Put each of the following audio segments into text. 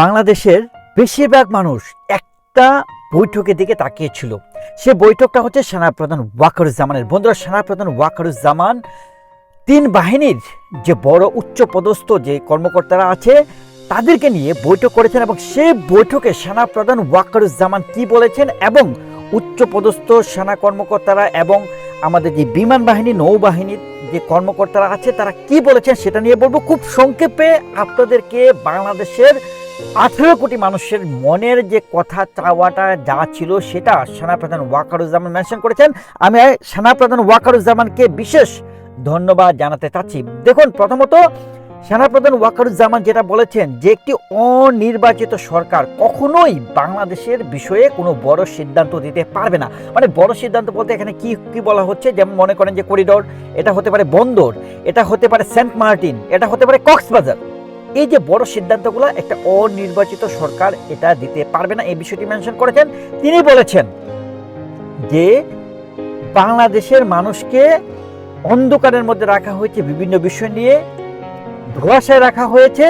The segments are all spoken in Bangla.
বাংলাদেশের বেশিরভাগ মানুষ একটা বৈঠকের দিকে তাকিয়েছিল। সে বৈঠকটা হচ্ছে সেনাপ্রধান ওয়াকারুজ্জামানের। বন্ধুরা, সেনাপ্রধান ওয়াকারুজ্জামান তিন বাহিনীর যে বড় উচ্চ পদস্থ যে কর্মকর্তারা আছে, তাদেরকে নিয়ে বৈঠক করেছেন এবং সেই বৈঠকে সেনাপ্রধান ওয়াকারুজ্জামান কি বলেছেন এবং উচ্চ পদস্থ সেনা কর্মকর্তারা এবং আমাদের যে বিমান বাহিনী নৌবাহিনীর যে কর্মকর্তারা আছে, তারা কি বলেছেন সেটা নিয়ে বলব। খুব সংক্ষেপে আপনাদেরকে বাংলাদেশের আঠেরো কোটি মানুষের মনের যে কথা, চাওয়াটা যা ছিল সেটা সেনাপ্রধান ওয়াকারুজ্জামান মেনশন করেছেন। আমি সেনাপ্রধান ওয়াকারুজ্জামানকে বিশেষ ধন্যবাদ জানাতে চাচ্ছি। দেখুন, প্রথমত, সেনাপ্রধান ওয়াকারুজ্জামান যেটা বলেছেন যে একটি অনির্বাচিত সরকার কখনোই বাংলাদেশের বিষয়ে কোনো বড় সিদ্ধান্ত দিতে পারবে না। মানে বড় সিদ্ধান্ত বলতে এখানে কি কি বলা হচ্ছে? যেমন মনে করেন যে করিডোর, এটা হতে পারে বন্দর, এটা হতে পারে সেন্ট মার্টিন, এটা হতে পারে কক্সবাজার। এই যে বড় সিদ্ধান্তগুলো একটা অনির্বাচিত সরকার এটা দিতে পারবে না, এই বিষয়টি মেনশন করেছেন। তিনি বলেছেন যে বাংলাদেশের মানুষকে অন্ধকারের মধ্যে রাখা হয়েছে, বিভিন্ন বিষয় নিয়ে ধোয়াশায় রাখা হয়েছে।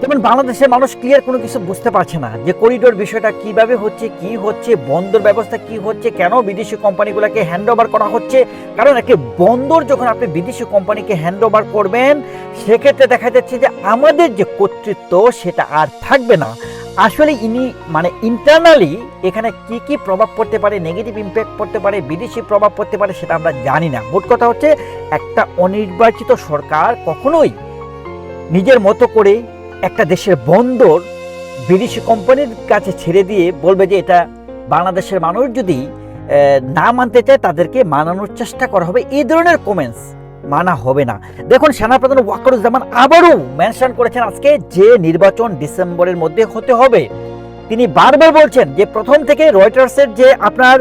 যেমন বাংলাদেশের মানুষ ক্লিয়ার কোনো কিছু বুঝতে পারছে না যে করিডোর বিষয়টা কীভাবে হচ্ছে, কি হচ্ছে, বন্দর ব্যবস্থা কি হচ্ছে, কেন বিদেশি কোম্পানিগুলোকে হ্যান্ড ওভার করা হচ্ছে? কারণ একটি বন্দর যখন আপনি বিদেশি কোম্পানিকে হ্যান্ড ওভার করবেন, সেক্ষেত্রে দেখা যাচ্ছে যে আমাদের যে কর্তৃত্ব সেটা আর থাকবে না। আসলে ইনি মানে ইন্টারনালি এখানে কি কি প্রভাব পড়তে পারে নেগেটিভ ইম্প্যাক্ট পড়তে পারে, বিদেশি প্রভাব পড়তে পারে সেটা আমরা জানি না। মোট কথা হচ্ছে, একটা অনির্বাচিত সরকার কখনোই নিজের মতো করে একটা দেশের বন্দর বিদেশি কোম্পানির কাছে ছেড়ে দিয়ে বলবে যে এটা বাংলাদেশের মানুষ যদি না মানতে চায় তাদেরকে মানানোর চেষ্টা করা হবে। এই ধরনের কমেন্টস মানা হবে না। দেখুন, সেনাপ্রধান ওয়াকারুজ্জামান আবারও মেনশন করেছেন আজকে যে নির্বাচন ডিসেম্বরের মধ্যে হতে হবে। তিনি বারবার বলছেন যে প্রথম থেকে রয়টার্সের যে আপনার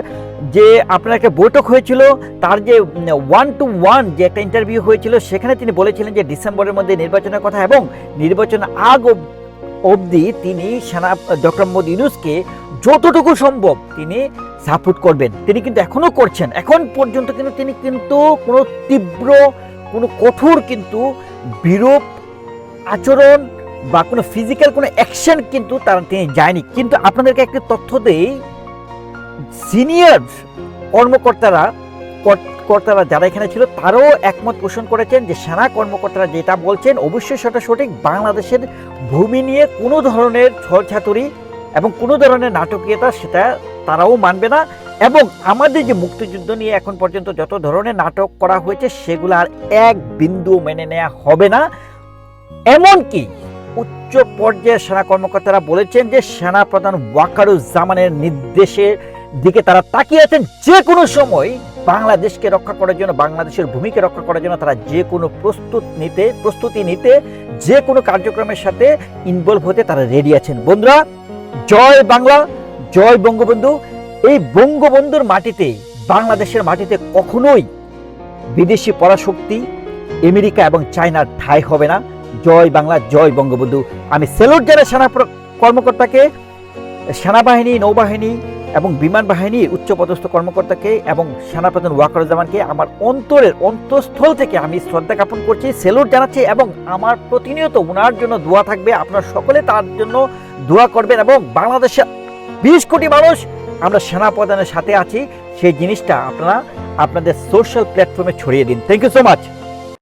যে আপনার একটা বৈঠক হয়েছিল, তার যে ওয়ান টু ওয়ান যে একটা ইন্টারভিউ হয়েছিল, সেখানে তিনি বলেছিলেন যে ডিসেম্বরের মধ্যে নির্বাচনের কথা এবং নির্বাচন আগ অব- অবধি তিনি সেনা, ডক্টর মোদী ইউনুসকে যতটুকু সম্ভব তিনি সাপোর্ট করবেন। তিনি কিন্তু এখনও করছেন। এখন পর্যন্ত কিন্তু তিনি কিন্তু কোনো তীব্র, কোনো কঠোর কিন্তু বিরূপ আচরণ বা কোনো ফিজিক্যাল কোনো অ্যাকশন কিন্তু তারা তিনি যায়নি। কিন্তু আপনাদেরকে একটি তথ্য দেই সিনিয়র কর্মকর্তারা, কর- কর্তারা যারা এখানে ছিল, তারাও একমত পোষণ করেছেন যে সেনা কর্মকর্তারা যেটা বলছেন, অবশ্যই সেটা সঠিক। বাংলাদেশের ভূমি নিয়ে কোনো ধরনের ছলছাতুরি এবং কোনো ধরনের নাটকীয়তা সেটা তারাও মানবে না। এবং আমাদের যে মুক্তিযুদ্ধ নিয়ে এখন পর্যন্ত যত ধরনের নাটক করা হয়েছে, সেগুলো আর এক বিন্দু মেনে নেওয়া হবে না। এমনকি উচ্চ পর্যায়ের সেনা কর্মকর্তারা বলেছেন যে সেনা প্রধান ওয়াকারুজ্জামানের নির্দেশের দিকে তারা তাকিয়ে আছেন যে কোনো সময় বাংলাদেশকে রক্ষা করার জন্য, বাংলাদেশের ভূমিকে রক্ষা করার জন্য তারা যে কোনো প্রস্তুত নিতে, প্রস্তুতি নিতে, যে কোনো কার্যক্রমের সাথে ইনভলভ হতে তারা রেডি আছেন। বন্ধুরা, জয় বাংলা, জয় বঙ্গবন্ধু। এই বঙ্গবন্ধুর মাটিতে, বাংলাদেশের মাটিতে কখনোই বিদেশি পরাশক্তি, আমেরিকা এবং চায়নার ঠাঁই হবে না। জয় বাংলা, জয় বঙ্গবন্ধু। আমি সেলুট জানাই সেনা কর্মকর্তাকে। সেনাবাহিনী, নৌবাহিনী এবং বিমান বাহিনীর উচ্চপদস্থ কর্মকর্তাকে এবং সেনাপ্রধান ওয়াকারুজ্জামানকে আমার অন্তরের অন্তঃস্থল থেকে আমি শ্রদ্ধা জ্ঞাপন করছি, সেলুট জানাচ্ছি এবং আমার প্রতিনিয়ত ওনার জন্য দোয়া থাকবে। আপনারা সকলে তার জন্য দোয়া করবেন এবং বাংলাদেশের বিশ কোটি মানুষ আমরা সেনাপ্রধানের সাথে আছি। সেই জিনিসটা আপনারা আপনাদের সোশ্যাল প্ল্যাটফর্মে ছড়িয়ে দিন। Thank you so much